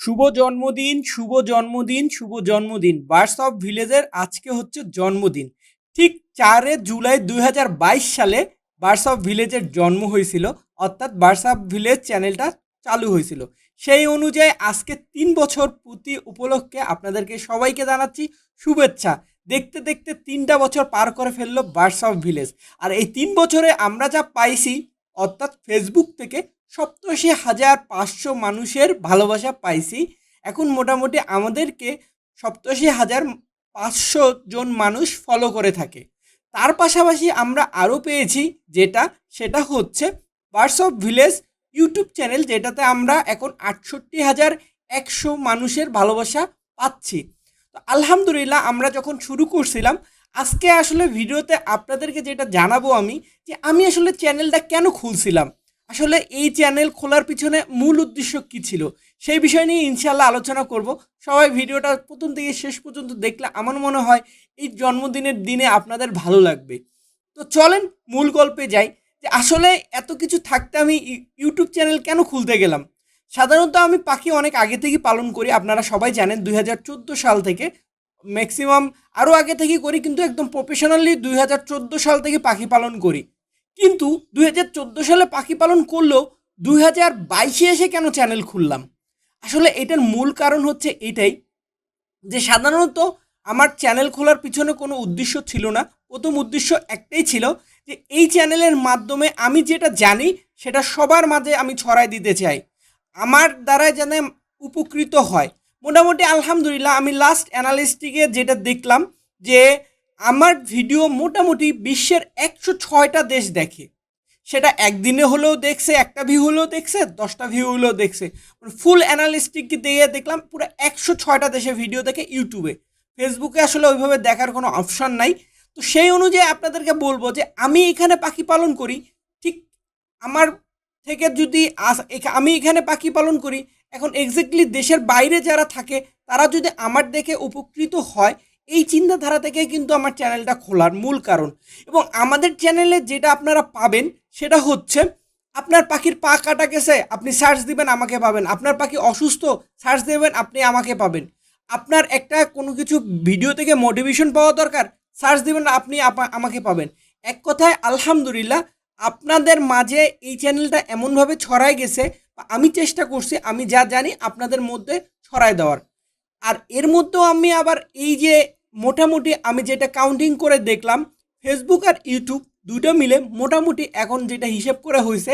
শুভ জন্মদিন শুভ জন্মদিন শুভ জন্মদিন। বার্স অফ ভিলেজের আজকে হচ্ছে জন্মদিন। ঠিক চারে জুলাই দু হাজার বাইশ সালে বার্স অফ ভিলেজের জন্ম হয়েছিল, অর্থাৎ বার্স অফ ভিলেজ চ্যানেলটা চালু হয়েছিল। সেই অনুযায়ী আজকে তিন বছর প্রতি উপলক্ষে আপনাদেরকে সবাইকে জানাচ্ছি শুভেচ্ছা। দেখতে দেখতে তিনটা বছর পার করে ফেলল বার্স অফ ভিলেজ আর এই তিন বছরে আমরা যা পাইছি, অর্থাৎ ফেসবুক থেকে সপ্তাশি হাজার পাঁচশো মানুষের ভালোবাসা পাইছি। এখন মোটামুটি আমাদেরকে সপ্তাশি হাজার পাঁচশো জন মানুষ ফলো করে থাকে। তার পাশাপাশি আমরা আরও পেয়েছি যেটা, সেটা হচ্ছে Birds of Village YouTube channel, যেটাতে আমরা এখন আটষট্টি হাজার একশো মানুষের ভালোবাসা পাচ্ছি। তো আলহামদুলিল্লাহ আমরা যখন শুরু করছিলাম, আজকে আসলে ভিডিওতে আপনাদেরকে যেটা জানাব আমি, যে আমি আসলে চ্যানেলটা কেন খুলছিলাম। আসলে এই চ্যানেল খোলার পিছনে মূল উদ্দেশ্য কী ছিল? সেই বিষয় নিয়ে ইনশাল্লাহ আলোচনা করব। সবাই ভিডিওটা প্রথম থেকে শেষ পর্যন্ত দেখলে আমার মনে হয় এই জন্মদিনের দিনে আপনাদের ভালো লাগবে। তো চলেন মূল গল্পে যাই। যে আসলে এত কিছু থাকতে আমি ইউ- ইউটিউব চ্যানেল কেন খুলতে গেলাম? সাধারণত আমি পাখি অনেক আগে থেকে পালন করি। আপনারা সবাই জানেন দুই হাজার চোদ্দ সাল থেকে ম্যাক্সিমাম আরও আগে থেকে করি, কিন্তু একদম প্রফেশনালি দুই হাজার চোদ্দ সাল থেকে পাখি পালন করি। কিন্তু দু হাজার চোদ্দ সালে পাখি পালন করলেও দুই হাজার বাইশে এসে কেন চ্যানেল খুললাম? আসলে এটার মূল কারণ হচ্ছে এটাই যে সাধারণত আমার চ্যানেল খোলার পিছনে কোনো উদ্দেশ্য ছিল না। প্রথম উদ্দেশ্য একটাই ছিল যে এই চ্যানেলের মাধ্যমে আমি যেটা জানি সেটা সবার মাঝে আমি ছড়াই দিতে চাই। আমার দ্বারা যেন উপকৃত হয়। মোটামুটি আলহামদুলিল্লাহ আমি লাস্ট অ্যানালিস্টিকে যেটা দেখলাম যে আমার ভিডিও মোটামুটি বিশ্বের একশো ছয়টা দেশ দেখে। সেটা একদিনে হলেও দেখছে, একটা ভিউ হলেও দেখছে, দশটা ভিউ হলেও দেখছে। ফুল অ্যানালিস্টিক দিয়ে দেখলাম পুরো একশো ছয়টা দেশে ভিডিও দেখে ইউটিউবে। ফেসবুকে আসলে ওইভাবে দেখার কোনো অপশন নাই। তো সেই অনুযায়ী আপনাদেরকে বলব যে আমি এখানে পাখি পালন করি, ঠিক আমার থেকে যদি আমি এখানে পাখি পালন করি, এখন এক্স্যাক্টলি দেশের বাইরে যারা থাকে, তারা যদি আমার দেখে উপকৃত হয় এই চিন্তাধারা থেকে কিন্তু আমার চ্যানেলটা খোলার মূল কারণ। এবং আমাদের চ্যানেলে যেটা আপনারা পাবেন, সেটা হচ্ছে আপনার পাখির পা কাটা গেছে, আপনি সার্চ দিবেন, আমাকে পাবেন। আপনার পাখি অসুস্থ সার্চ দেবেন, আপনি আমাকে পাবেন। আপনার একটা কোনো কিছু ভিডিও থেকে মোটিভেশন পাওয়া দরকার সার্চ দিবেন, আপনি আমাকে পাবেন। এক কথায়, আলহামদুলিল্লাহ, আপনাদের মাঝে এই চ্যানেলটা এমনভাবে ছড়ায় গেছে আমি চেষ্টা করছি, আমি যা জানি আপনাদের মধ্যে ছড়ায় দেওয়ার। আর এর মধ্যেও আমি আবার এই যে মোটামুটি আমি যেটা কাউন্টিং করে দেখলাম ফেসবুক আর ইউটিউব দুটো মিলে মোটামুটি এখন যেটা হিসেব করা হয়েছে,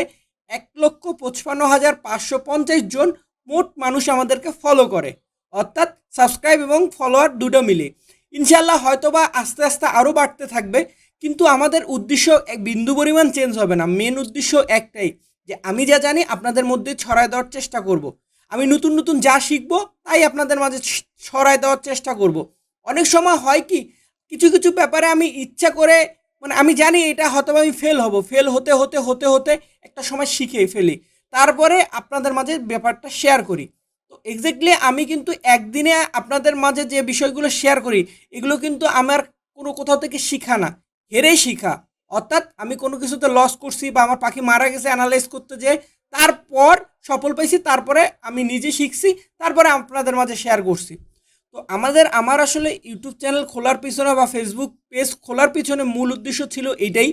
এক লক্ষ পঁচপান্ন হাজার পাঁচশো পঞ্চাশ জন মোট মানুষ আমাদেরকে ফলো করে অর্থাৎ সাবস্ক্রাইব এবং ফলোয়ার দুটো মিলে ইনশাল্লাহ হয়তোবা আস্তে আস্তে আরও বাড়তে থাকবে, কিন্তু আমাদের উদ্দেশ্য এক বিন্দু পরিমাণ চেঞ্জ হবে না মেন উদ্দেশ্য একটাই, যে আমি যা জানি আপনাদের মধ্যে ছড়ায় দেওয়ার চেষ্টা করব। আমি নতুন নতুন যা শিখব, তাই আপনাদের মাঝে ছড়ায় দেওয়ার চেষ্টা করব। অনেক সময় হয় কি, কিছু কিছু ব্যাপারে আমি ইচ্ছা করে মানে আমি জানি এটা হয়তো আমি ফেল হব। ফেল হতে হতে হতে হতে একটা সময় শিখে ফেলি। তারপরে আপনাদের মাঝে ব্যাপারটা শেয়ার করি। তো এক্স্যাক্টলি আমি কিন্তু একদিনে আপনাদের মাঝে যে বিষয়গুলো শেয়ার করি, এগুলো কিন্তু আমার কোনো কোথাও থেকে শিখা না। হেরেই শিখা। অর্থাৎ আমি কোনো কিছুতে লস করছি বা আমার পাখি মারা গেছে অ্যানালাইজ করতে যে তারপর সফল পাইছি, তারপরে আমি নিজে শিখছি, তারপরে আপনাদের মাঝে শেয়ার করছি। তো আমাদের, আমার আসলে ইউটিউব চ্যানেল খোলার পিছনে বা ফেসবুক পেজ খোলার পিছনে মূল উদ্দেশ্য ছিল এটাই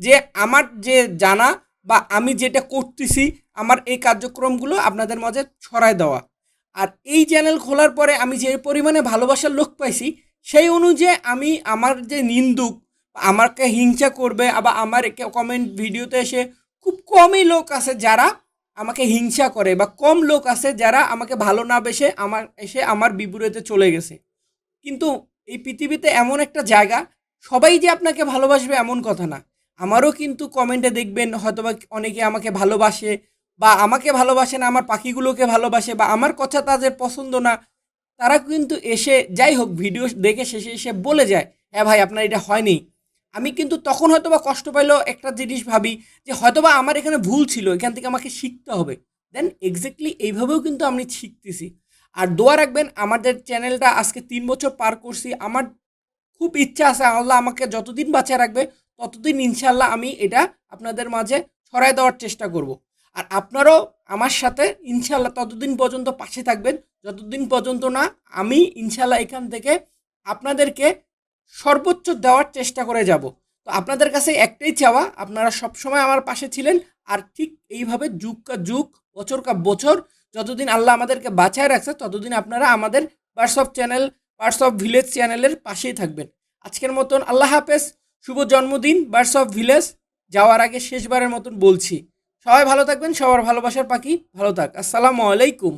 যে আমার যে জানা বা আমি যেটা করতেছি, আমার এই কার্যক্রমগুলো আপনাদের মাঝে ছড়ায় দেওয়া। আর এই চ্যানেল খোলার পরে আমি যে পরিমাণে ভালোবাসার লোক পাইছি, সেই অনুযায়ী আমি আমার যে নিন্দুক, আমাকে হিংসা করবে আবার আমার কমেন্ট ভিডিওতে এসে খুব কমই লোক আছে যারা আমাকে হিংসা করে বা কম লোক আছে যারা আমাকে ভালো না বেসে আমার, এসে আমার বিপরীতে চলে গেছে। কিন্তু এই পৃথিবীতে এমন একটা জায়গা, সবাই যে আপনাকে ভালোবাসবে এমন কথা না। আমারও কিন্তু কমেন্টে দেখবেন, হয়তোবা অনেকে আমাকে ভালোবাসে বা আমাকে ভালোবাসে না, আমার পাখিগুলোকে ভালোবাসে বা আমার কথা তাদের পছন্দ না। তারা কিন্তু এসে, যাই হোক, ভিডিও দেখে শেষে এসে বলে যায় হ্যাঁ ভাই, আপনার এটা হয়নি। আমি কিন্তু তখন হয়তো বা কষ্ট পাইলেও একটা জিনিস ভাবি যে হয়তোবা আমার এখানে ভুল ছিল, এখান থেকে আমাকে শিখতে হবে। দেন এক্স্যাক্টলি এইভাবেও কিন্তু আমি শিখতেছি। আর দোয়া রাখবেন, আমাদের চ্যানেলটা আজকে তিন বছর পার করছি। আমার খুব ইচ্ছা আছে, আল্লাহ আমাকে যতদিন বাঁচিয়ে রাখবে, ততদিন ইনশাল্লাহ আমি এটা আপনাদের মাঝে ছড়াই দেওয়ার চেষ্টা করব। আর আপনারাও আমার সাথে ইনশাল্লাহ ততদিন পর্যন্ত পাশে থাকবেন। যতদিন পর্যন্ত না, আমি ইনশাল্লাহ এখান থেকে আপনাদেরকে সর্বোচ্চ দেওয়ার চেষ্টা করে যাব। তো আপনাদের কাছে একটাই চাওয়া, আপনারা সবসময় আমার পাশে ছিলেন আর ঠিক এইভাবে যুগ কা যুগ, বছর কা বছর, যতদিন আল্লাহ আমাদেরকে বাঁচায় রাখছে, ততদিন আপনারা আমাদের parts of channel parts of village চ্যানেলের পাশেই থাকবেন। আজকের মতন আল্লাহ হাফেজ, শুভ জন্মদিন বার্ডস অফ ভিলেজ যাওয়ার আগে শেষবারের মতন বলছি। সবাই ভালো থাকবেন, সবার ভালোবাসার পাখি, ভালো থাক। আসসালামু আলাইকুম।